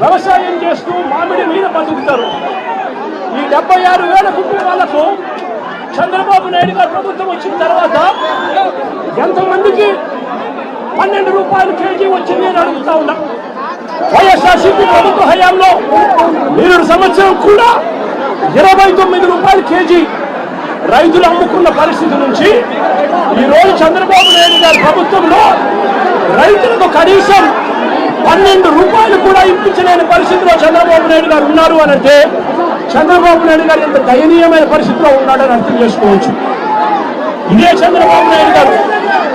వ్యవసాయం చేస్తూ మామిడి మీద బతుకుతారు ఈ డెబ్బై ఆరు వేల కుటుంబాలకు చంద్రబాబు నాయుడు గారు ప్రభుత్వం వచ్చిన తర్వాత ఎంతమందికి పన్నెండు రూపాయలు కేజీ వచ్చింది అని అడుగుతా ఉన్నా. వైఎస్ఆర్సీపీ ప్రభుత్వ హయాంలో మీరు సంవత్సరం కూడా ఇరవై తొమ్మిది రూపాయలు కేజీ రైతులు అమ్ముకున్న పరిస్థితి నుంచి ఈ చంద్రబాబు నాయుడు గారి ప్రభుత్వంలో రైతులకు కనీసం పన్నెండు రూపాయలు కూడా ఇప్పించలేని పరిస్థితిలో చంద్రబాబు నాయుడు గారు ఉన్నారు అని అంటే చంద్రబాబు నాయుడు గారు ఎంత దయనీయమైన పరిస్థితిలో ఉన్నాడని అర్థం చేసుకోవచ్చు. ఇదే చంద్రబాబు నాయుడు గారు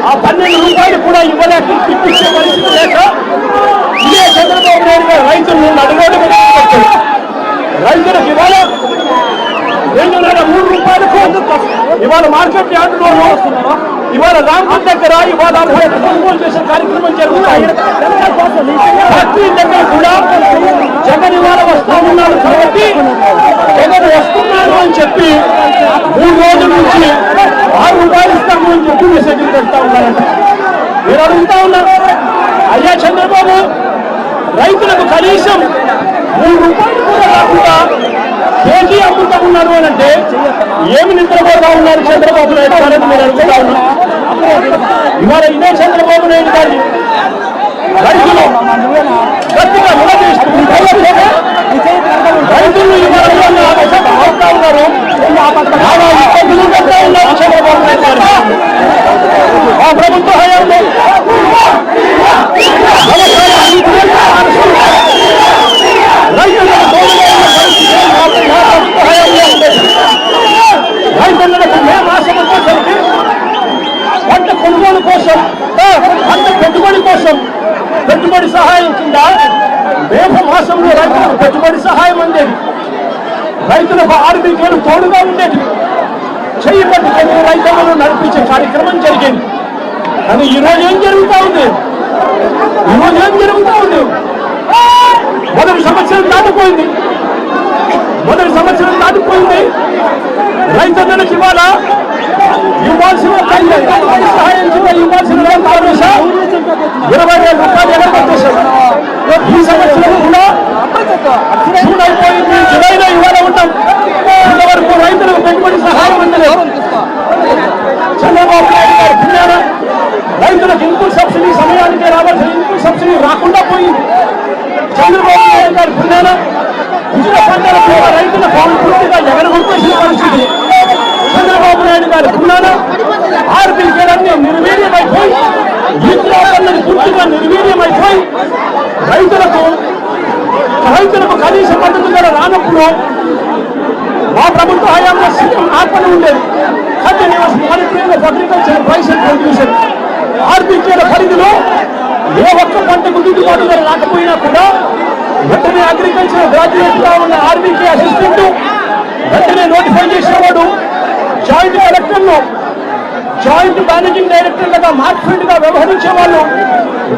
ఆ పన్నెండు రూపాయలు కూడా ఇవ్వలేక ఇప్పించే పరిస్థితి లేక ఇదే చంద్రబాబు నాయుడు గారు రైతులు నడుగోడు రైతులకు ఇవాళ రెండున్నర మూడు రూపాయలకు ఇవాళ మార్కెట్ యార్డులోనూ ఇవాళ రామపూర్ దగ్గర ఇవాళ రైతు కొనుగోలు చేసే కార్యక్రమం జరుగుతాయి. ఫ్యాక్టరీ దగ్గర కూడా జగన్ ఇవాళ వస్తా ఉన్నాడు కాబట్టి జగన్ వస్తున్నాడు అని చెప్పి మూడు రోజుల నుంచి ఆరు రూపాయలు ఇస్తాము అని చెప్పి మెసేజ్లు పెడతా ఉన్నారంట. మీరు అడుగుతా ఉన్నారు అయ్యా చంద్రబాబు రైతులకు కనీసం మూడు రూపాయలు కూడా రాకుండా కేజీ అమ్ముతా ఉన్నారు అని అంటే ఏమి నిద్రపోతా ఉన్నారు చంద్రబాబు నాయుడు గారు మీరు అడుగుతా ఉన్నారు. ఇవాళ ఇదే చంద్రబాబు నాయుడు గారి రైతులు గట్టిగా నిలదీస్తూ రైతులు ఇవాళ ఉన్నారు. చాలా ఇబ్బందులు పెడతా ఉన్నారు చంద్రబాబు నాయుడు గారు. ఆ ప్రభుత్వ హయాంలో రైతులకు తోడుగా ఉన్న పరిస్థితి మా ప్రభుత్వ హయాంలో ఉండేది. రైతులకు మే మాసం వచ్చేసరికి పంట కొనుగోలు కోసం ఆ, పంట పెట్టుబడి కోసం పెట్టుబడి సహాయం కింద మేఘ మాసంలో రైతులకు పెట్టుబడి సహాయం అందేది. రైతులకు ఆర్థికలు తోడుగా ఉండేది. చెయ్యి పట్టుకొని రైతులను నడిపించే కార్యక్రమం జరిగేది. కానీ ఈరోజు ఏం జరుగుతా ఉంది? ఈరోజు ఏం జరుగుతూ ఉంది? మొదటి సంవత్సరం దాటిపోయింది. మొదటి సంవత్సరం దాటిపోయింది. రైతులకు ఇవాళ ఇవ్వాల్సిన సహాయం కింద ఇవ్వాల్సిన ఇరవై వేల రూపాయలు ఎగరగొట్టేశారు ఈ సంవత్సరం కూడా జూన్ అయిపోయింది. జులైలో ఇవాళ ఉంటాం ఇంతవరకు రైతులకు పెట్టుబడి సహాయం అందలేదు చంద్రబాబు నాయుడు గారు పుణ్యాన రైతులకు ఇన్పుట్ సబ్సిడీ సమయానికి రావాల్సిన ఇన్పుట్ సబ్సిడీ రాకుండా పోయింది చంద్రబాబు నాయుడు గారి పుణ్యాన ఇతర పంటల కూడా రైతుల పాలు పూర్తిగా ఎగరగొట్టేసిన పరిస్థితి చంద్రబాబు నాయుడు గారి పుణ్యాన ఆర్బీకేలన్నీ నిర్వీర్యమైపోయి ఈత్రాలన్నీ పూర్తిగా నిర్వీర్యమైపోయి రైతులకు రైతులకు కనీస మద్దతు ధర రానప్పుడు మా ప్రభుత్వ హయాంలో సీఎం ఆత్మని ఉండేది. Continuous monitoring of agriculture price and production ఆర్బీకేల పరిధిలో ఏ ఒక్క పంటకు గిట్టుబాటు ధర రాకపోయినా కూడా వెంటనే అగ్రికల్చర్ గ్రాడ్యుయేట్గా ఉన్న ఆర్బీకే అసిస్టెంట్ వెంటనే నోటిఫై చేసేవాడు. జాయింట్ కలెక్టర్లు జాయింట్ మేనేజింగ్ డైరెక్టర్లుగా మార్క్ఫీల్డ్గా వ్యవహరించే వాళ్ళు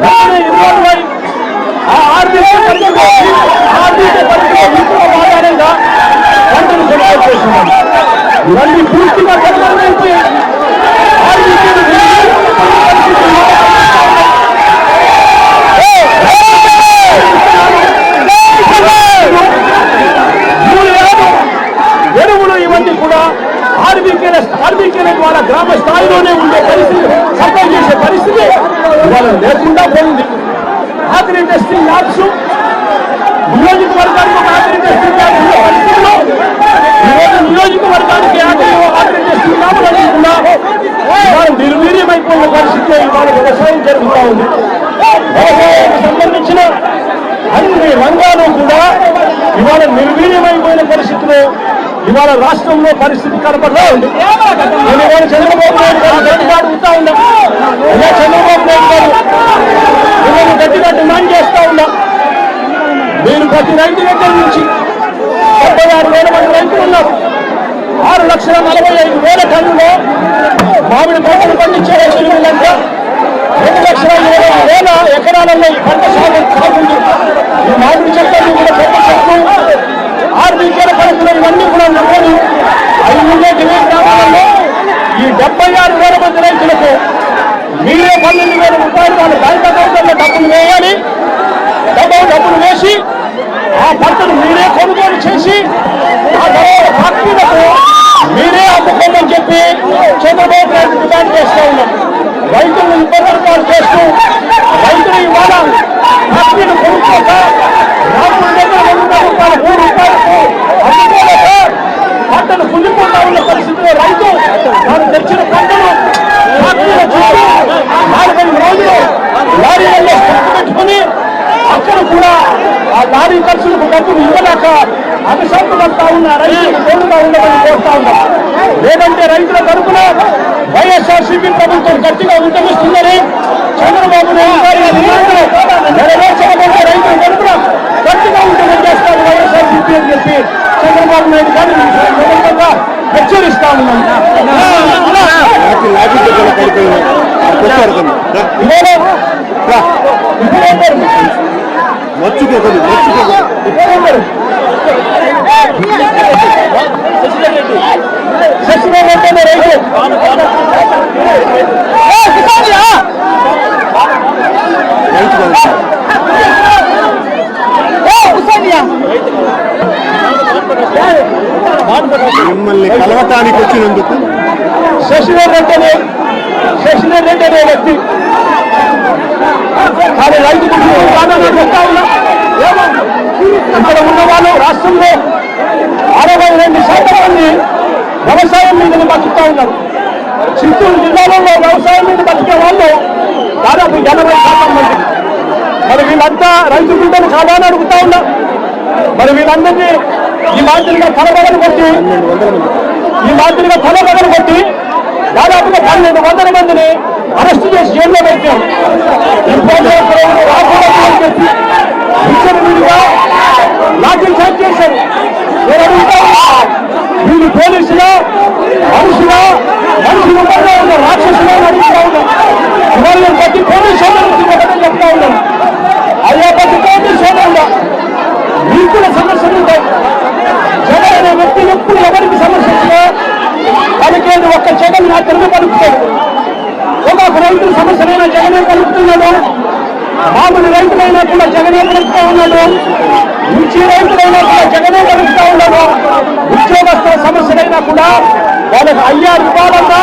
వెంటనే ఇన్వాల్వ్ అయి ఆ ఆర్బీకే పరిధిలో విప్లవ ఆధారంగా పంటను కొనుగోలు చేస్తున్నారు ఇవన్నీ పూర్తిగా ఆర్బీకేను ఎరువులు ఇవన్నీ కూడా ఆర్బీకేల ఆర్బీకేల ద్వారా గ్రామ స్థాయిలోనే ఉండే పరిస్థితి సప్లై చేసే పరిస్థితి ఇవాళ లేకుండా పోయింది. ఆగ్రి ఇండస్ట్రీ ల్యాబ్స్ నియోజకవర్గానికి ఒక ఆగ్రి ఇండస్ట్రీ ల్యాబ్స్ ఉన్న పరిస్థితిలో ఈరోజు నియోజకవర్గానికి ఆగ్రి ఆగ్రి టెస్టింగ్ ల్యాబ్లు లేకుండా నిర్వీర్యమైపోయిన పరిస్థితిలో ఇవాళ వ్యవసాయం జరుగుతూ ఉంది. వ్యవసాయానికి సంబంధించిన అన్ని రంగాలు కూడా ఇవాళ నిర్వీర్యమైపోయిన పరిస్థితిలో ఇవాళ రాష్ట్రంలో పరిస్థితి కనపడతా ఉంది. నేను ఇవాళ చంద్రబాబు నాయుడు గారు గట్టిగా అడుగుతా ఉన్నా చంద్రబాబు నాయుడు గారు మిమ్మల్ని గట్టిగా డిమాండ్ చేస్తా ఉన్నా. మీరు ప్రతి రైతు దగ్గర నుంచి డెబ్బై ఆరు వేల మంది రైతులు ఉన్నారు. ఆరు లక్షల నలభై ఐదు వేల టన్నులో మామిడి పంటలు పండించే రైతులు వీళ్ళంతా రెండు లక్షల ఇరవై వేల ఎకరాలలో ఈ పంట సాగు సాగుంది ఈ మామిడి చెట్లను కూడా పెద్ద చెట్లు. ఆర్బీకేల పరిస్థితులు ఇవన్నీ కూడా నమోదు ఐదు ఉండే గిరిజన గ్రామాలలో ఈ డెబ్బై ఆరు వేల మంది రైతులకు కొనుగోలు చేసి ఆ తర్వాత ఫ్యాక్టరీలకు మీరే అమ్ముకోమని చెప్పి చంద్రబాబు నాయుడు డిమాండ్ చేస్తూ ఉన్నాం రైతులను ఇబ్బందులు పాలు చేస్తూ లారీ ఖర్చులకు డబ్బులు ఇవ్వలేక అభిశాంతి పడతా ఉన్న రైతులకు తోడుగా ఉండమని కోరుతా ఉన్నాం. లేదంటే రైతుల తరపున వైఎస్ఆర్సీపీ ప్రభుత్వం గట్టిగా ఉద్యమిస్తుందని చంద్రబాబు నాయుడు గారి రైతుల తరపున గట్టిగా ఉద్యమం చేస్తారు వైఎస్ఆర్సీపీ అని చెప్పి చంద్రబాబు నాయుడు గారిని హెచ్చరిస్తా ఉన్నాం. లాఠీ దగ్గర పడిపోయినాయి కొట్టారు కొన్ని రా, ఇవాళ రా. ఇప్పుడేంటారు మర్చిపో కొన్ని మర్చిపో ఇప్పుడేంటారు శశిధర్ రెడ్డి రైతు ఏ, కిసాన్లా? రైతు కాదు. ఏ, కిసాన్లా? మిమ్మల్ని కలవటానికి వచ్చినందుకు శశిధర్ రెడ్డి అనే శశిధర్ రెడ్డి అనే వ్యక్తి కానీ రైతు ఇక్కడ ఉన్న వాళ్ళు రాష్ట్రంలో అరవై రెండు శాతం మంది వ్యవసాయం మీద బతుకుతా ఉన్నారు. చిత్తూరు జిల్లాలో వ్యవసాయం మీద బతికే వాళ్ళు దాదాపు ఎనభై శాతం మంది. మరి వీళ్ళంతా రైతు బిడ్డలు కాదా అని అడుగుతా ఉన్నా. మరి వీళ్ళందరినీ ఈ మాదిరిగా తలబగలు కొట్టి ఈ మాదిరిగా తలబగలు కొట్టి దాదాపుగా పన్నెండు వందల మందిని అరెస్ట్ చేసి జైల్లో పెట్టాం ఇంపోర్ట్ రాకూడదు అని చెప్పి ఇచ్చిన మీదుగా లాఠీ చార్జ్ చేశారు నేను అడుగుతా ఉన్నా, వీళ్ళు పోలీసులా మనుషులా మనుషులు ఉన్న ఉన్న రాక్షసులా అని అడుగుతా ఉన్నాం ఇవాళ నేను ప్రతి పోలీస్ సోదరుడికి ఒకటే చెప్తా ఉన్నాను అయ్యా ప్రతి పోలీస్ సోదరుడా మీకు కూడా సమస్యలు ఉంటాయి జగన్ అనే వ్యక్తి ఎప్పుడు ఎవరికి సమస్య వచ్చినా పలికేది ఒక్క జగన్ మాత్రమే పలుకుతాడు ఒక రైతుల సమస్యలైనా జగనే కలుపుతున్నాడు. మామూలు రైతులైనా కూడా జగనే కలుపుతా ఉన్నాడు. మిర్చి రైతులైనా కూడా జగనే కలుపుతా ఉన్నాడు. ఉద్యోగస్తుల సమస్యలైనా కూడా వాళ్ళకి అయ్యా ఇవ్వాలన్నా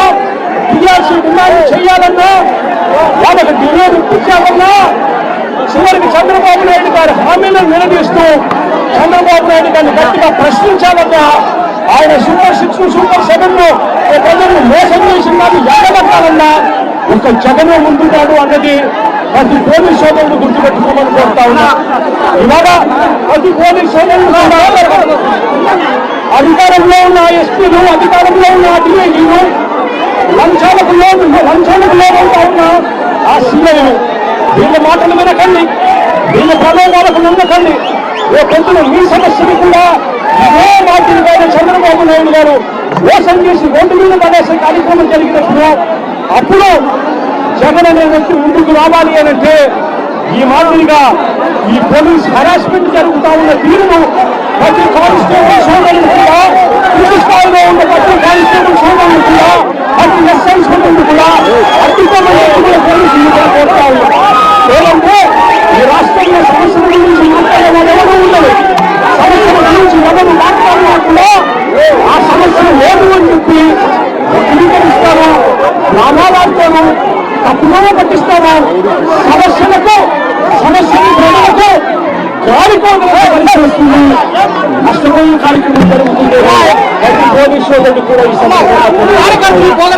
టీఆర్సీ డిమాండ్ చేయాలన్నా వాళ్ళకు డిమాండ్ ఇప్పించాలన్నా చివరికి చంద్రబాబు నాయుడు గారి హామీలను నిలదీస్తూ చంద్రబాబు నాయుడు గారిని గట్టిగా ప్రశ్నించాలన్నా ఆయన సూపర్ సిక్స్ సూపర్ సెవెన్ను ప్రజలను మోసం చేసిన ఎక్కడబట్టాలన్నా ఎగబట్టాలన్నా ఒక జగనే ముందున్నాడు అన్నది ప్రతి పోలీస్ సోదరుడు గుర్తుపెట్టుకోమని కోరుతా ఉన్నా. ఇవాళ ప్రతి పోలీస్ సోదరుడు అధికారంలో ఉన్న ఎస్పీలు అధికారంలో ఉన్న డిఐజీలు లంచాలకు లోన్ లంచాలకు లోనవుతా ఉన్న ఆ సీఐలు వీళ్ళ మాటలు వినకండి. వీళ్ళ ప్రలోభాలకు నమ్మకండి. ఓ కొంచెం మీ సమస్యలు కూడా ఇదే మాదిరిగా చంద్రబాబు నాయుడు గారు మోసం చేసి రోడ్డు మీద పడేసే కార్యక్రమం జరిగినప్పుడు అప్పుడు జగన్ అనే వ్యక్తి ముందుకు రావాలి అని అంటే ఈ మాదిరిగా ఈ పోలీస్ హెరాస్మెంట్ జరుగుతా ఉన్న తీరును ప్రతి కానిస్టేబుల్ సోదరులు కూడా పూర్తి స్థాయిలో ఉన్న ప్రతి కానిస్టేబుల్ సోదరులు కూడా ప్రతి ఎస్ఐ సోదరులు కూడా అద్భుతమైన పోలీసులు కూడా కోరుతా ఉన్నారు. వస్తుంది అష్టమైన కార్యక్రమం జరుగుతుంది పోలీసులు కూడా ఈ సందర్భంగా